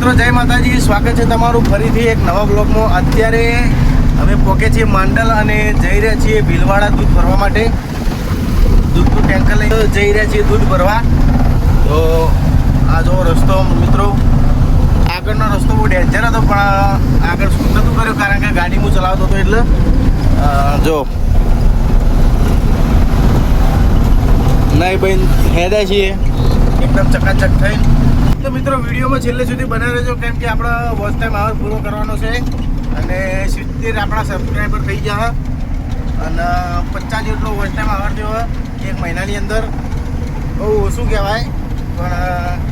મિત્રો, જય માતાજી. સ્વાગત છે તમારું ફરીથી એક નવા બ્લોગમાં. અત્યારે અમે પોકે છીએ માંડલ અને જઈ રહ્યા છીએ ભીલવાડા દૂધ ભરવા માટે. દૂધનું ટેન્કર લઈ જઈ રહ્યા છીએ દૂધ ભરવા. તો આ જો રસ્તો, મિત્રો, આગળનો રસ્તો બહુ ડેન્જર હતો, પણ આગળ શું નહોતું કર્યું? કારણ કે ગાડી હું ચલાવતો હતો એટલે જો. નહીં બેન હેદા છીએ. એકદમ ચકાચક થઈને. તો મિત્રો, વિડીયોમાં છેલ્લે સુધી બનાવી રહેજો, કેમ કે આપણે વોચ ટાઈમ આવર પૂરો કરવાનો છે. અને સિત્તેર આપણા સબસ્ક્રાઈબર થઈ ગયા. અને પચાસ જેટલો વોચ ટાઈમ આવર થયો એક મહિનાની અંદર. બહુ ઓછું કહેવાય, પણ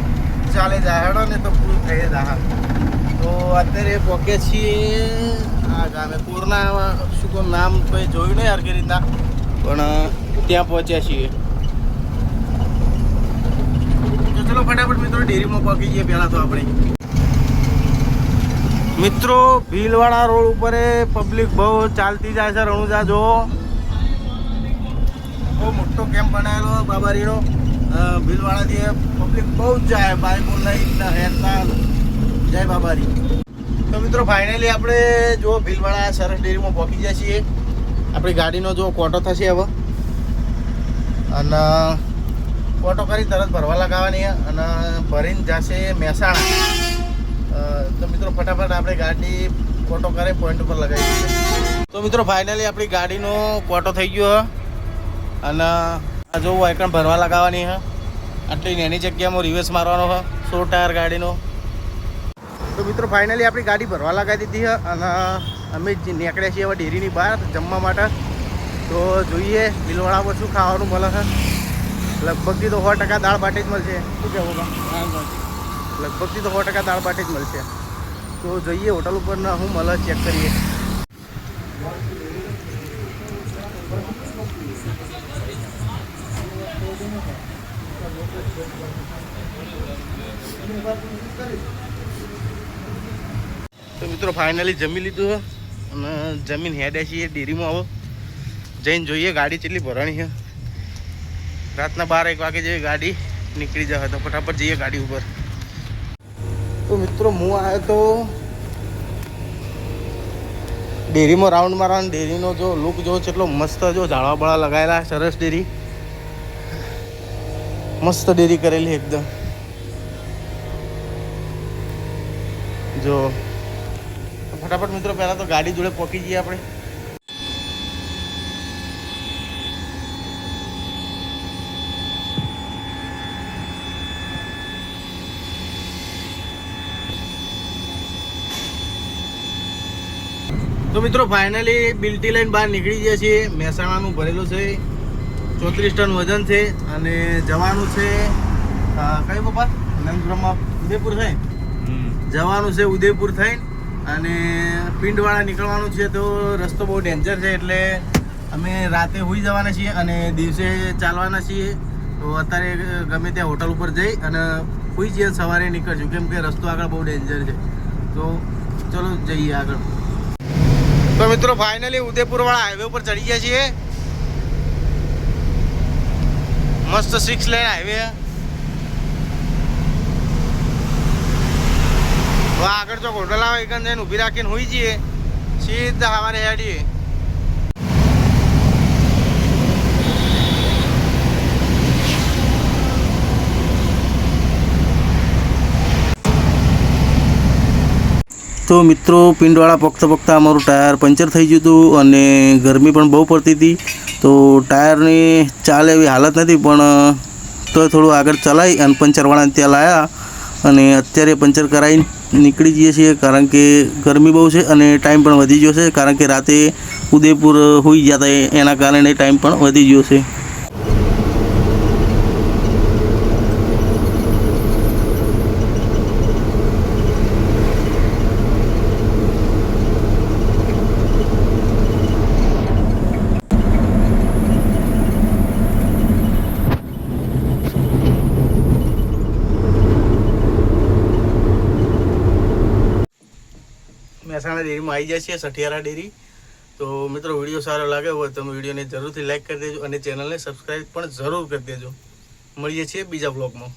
ચાલે જાય ને તો પૂરું થઈ જાય તો અત્યારે પહોંચે છીએ, આ ગામે પૂરના, શું નામ કોઈ જોયું નહીં હરકી રીતના પણ ત્યાં પહોંચ્યા છીએ તો ચલો ફટાફટ મિત્રો ડેરીમાં પહોંચી જઈએ પહેલાં તો આપણે. મિત્રો, ભીલવાડા રોડ ઉપર પબ્લિક બહુ ચાલતી જાય છે. રણુજા જો બહુ મોટો કેમ્પ બનાવેલો બાબારીનો. ભીલવાડાથી પબ્લિક બહુ જ જાય. બાઇકો લઈને હેરતા જય બાબારી. તો મિત્રો ફાઇનલી આપણે જો ભીલવાડા સરસ ડેરીમાં પહોંચી જાય છીએ. આપણી ગાડીનો જો કોટો થશે હવે. અને કોટો કરી તરત ભરવા લગાવવાની અને ભરીને જશે મહેસાણા. તો મિત્રો ફટાફટ આપણે ગાડી કોટો કરે પોઈન્ટ ઉપર લગાવી દઈએ. તો મિત્રો ફાઇનલી આપણી ગાડીનો કોટો થઈ ગયો અને આ જોવું હોય પણ ભરવા લગાવવાની હ આટલી નાની જગ્યામાં રિવર્સ મારવાનો હ સો ટાયર ગાડીનો. તો મિત્રો ફાઇનલી આપણી ગાડી ભરવા લગાવી દીધી છે અને અમે નીકળ્યા છીએ હવે ડેરીની બહાર જમવા માટે. તો જોઈએ બિલવાડામાં શું ખાવાનું મળે છે. લગભગથી તો સો ટકા દાળ બાટી જ મળશે. શું કહેવું? લગભગથી તો સો ટકા દાળ બાટી જ મળશે. તો જોઈએ હોટલ ઉપર ના હું મળે ચેક કરીએ. તો મિત્રો ફાઇનલી જમી લીધું અને જમીન હેડે છીએ ડેરીમાં આવો. જઈને જોઈએ ગાડી કેટલી ભરાણી છે. રાતના બાર, એક વાગે જેવી ગાડી નીકળી જાય તો ફટાફટ જઈએ ગાડી ઉપર. તો મિત્રો, હું આવ્યો તો ડેરીમાં રાઉન્ડ મારવાનો, ડેરીનો જો લુક જો કેટલો મસ્ત જો ઝાડવા બળા લગાવેલા સરસ ડેરી. મસ્ત ડેરી કરેલી એકદમ. જો. ફટાફટ મિત્રો, પહેલાં તો ગાડી જોડે પહોંચી જઈએ આપણે. તો મિત્રો ફાઇનલી બિલ્ટી લઈને બહાર નીકળી ગયા છીએ. મહેસાણાનું ભરેલું છે. ચોત્રીસ ટન વજન છે અને જવાનું છે અ, કયું પપ્પા? નંદગ્રામમાં ઉદયપુર થાય? જવાનું છે ઉદયપુર થઈને અને પિંડવાળા નીકળવાનું છે તો રસ્તો બહુ ડેન્જર છે એટલે અમે રાતે હોઈ જવાના છીએ અને દિવસે ચાલવાના છીએ. તો અત્યારે ગમે ત્યાં હોટલ ઉપર જઈ અને હોઈ જઈએ સવારે નીકળશું કેમ કે રસ્તો આગળ બહુ ડેન્જર છે. તો ચલો જઈએ આગળ. તો મિત્રો ફાઇનલી ઉદયપુર વાળા હાઈવે ઉપર ચડી ગયા છીએ. મસ્ત સિક્સ લેન હાઈવે આગળ જો હોટલ આવે એકન જઈને ઊભી રાખીને હોઈ જઈએ. સીધા સવારે હેડીએ. તો મિત્રો, પિંડવાળા પકતા પકતા અમારું ટાયર પંચર થઈ ગયું હતું અને ગરમી પણ બહુ પડતી હતી. તો ટાયરની ચાલે એવી હાલત નથી, પણ તો થોડું આગળ ચલાવી અને પંચરવાળાને ત્યાં લાવ્યા અને અત્યારે પંચર કરાવી નીકળી જઈએ છીએ, કારણ કે ગરમી બહુ છે અને ટાઈમ પણ વધી ગયો છે, કારણ કે રાતે ઉદયપુર હોઈ હતા એના કારણે ટાઈમ પણ વધી ગયો છે. મહેસાણા ડેરીમાં આવી જાય છે, સઠિયારા ડેરી. તો મિત્રો, વીડિયો સારો લાગે હોય તો વિડીયોને જરૂરથી લાઈક કરી દેજો અને ચેનલને સબસ્ક્રાઈબ પણ જરૂર કરી દેજો. મળીએ છીએ બીજા બ્લોગમાં